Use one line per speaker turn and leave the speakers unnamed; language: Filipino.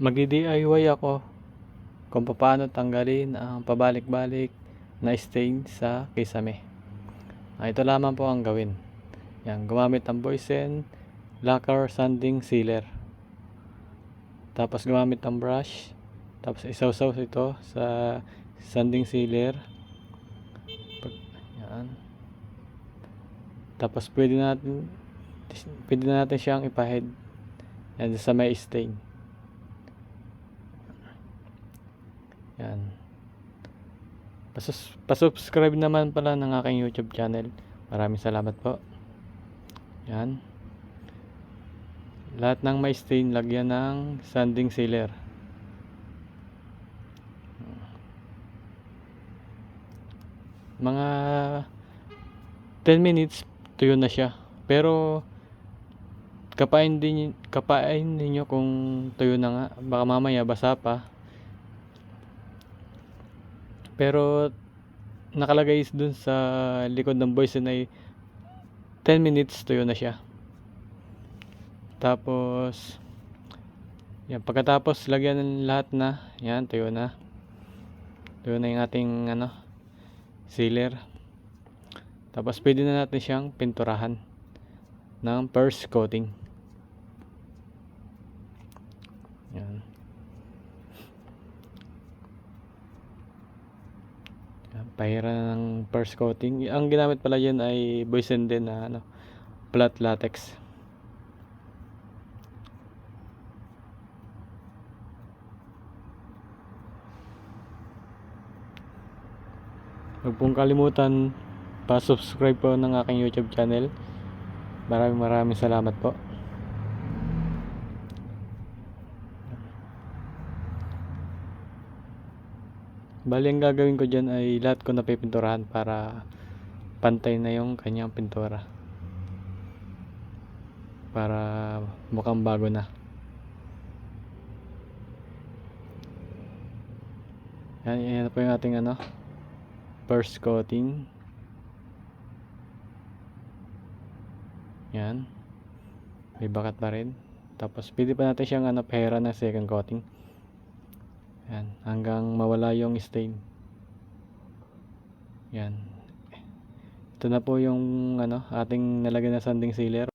Magdi-DIY ako kung paano tanggalin ang pabalik-balik na stain sa kisame. Ah, ito lamang po ang gawin. Yan, gumamit ng Boysen Lacquer Sanding Sealer. Tapos gumamit ng brush. Tapos isawsaw ito sa sanding sealer. Pag, yan. Tapos pwede natin pwede na natin siyang ipahid yan sa may stain. Yan. Pasus pasubscribe naman pala ng aking YouTube channel. Maraming salamat po. Yan. Lahat ng may stain lagyan ng sanding sealer. Mga 10 minutes tuyo na siya. Pero kapain din kapain ninyo kung tuyo na nga. Baka mamaya basa pa. Pero nakalagay dun sa likod ng Boysen ay 10 minutes tuyo na siya. Tapos yan pagkatapos lagyan ng lahat na, yan tuyo na. Tuyo na yung ating ano sealer. Tapos pwede na natin siyang pinturahan ng first coating. Yan. Yan, Pahira na ng first coating. Ang ginamit pala yan ay Boysen din na ano, flat latex. Huwag pong kalimutan pa-subscribe po ng aking YouTube channel. Maraming maraming salamat po. Bali ang gagawin ko dyan ay lahat ko napipinturahan para pantay na yung kanyang pintura. Para mukhang bago na. Yan, yan po yung ating ano, first coating. Yan. May bakat pa rin. Tapos pwede pa natin siyang ano, pera na second coating. Yan, hanggang mawala yung stain. Yan. Ito na po yung ano, ating nalagyan na sanding sealer.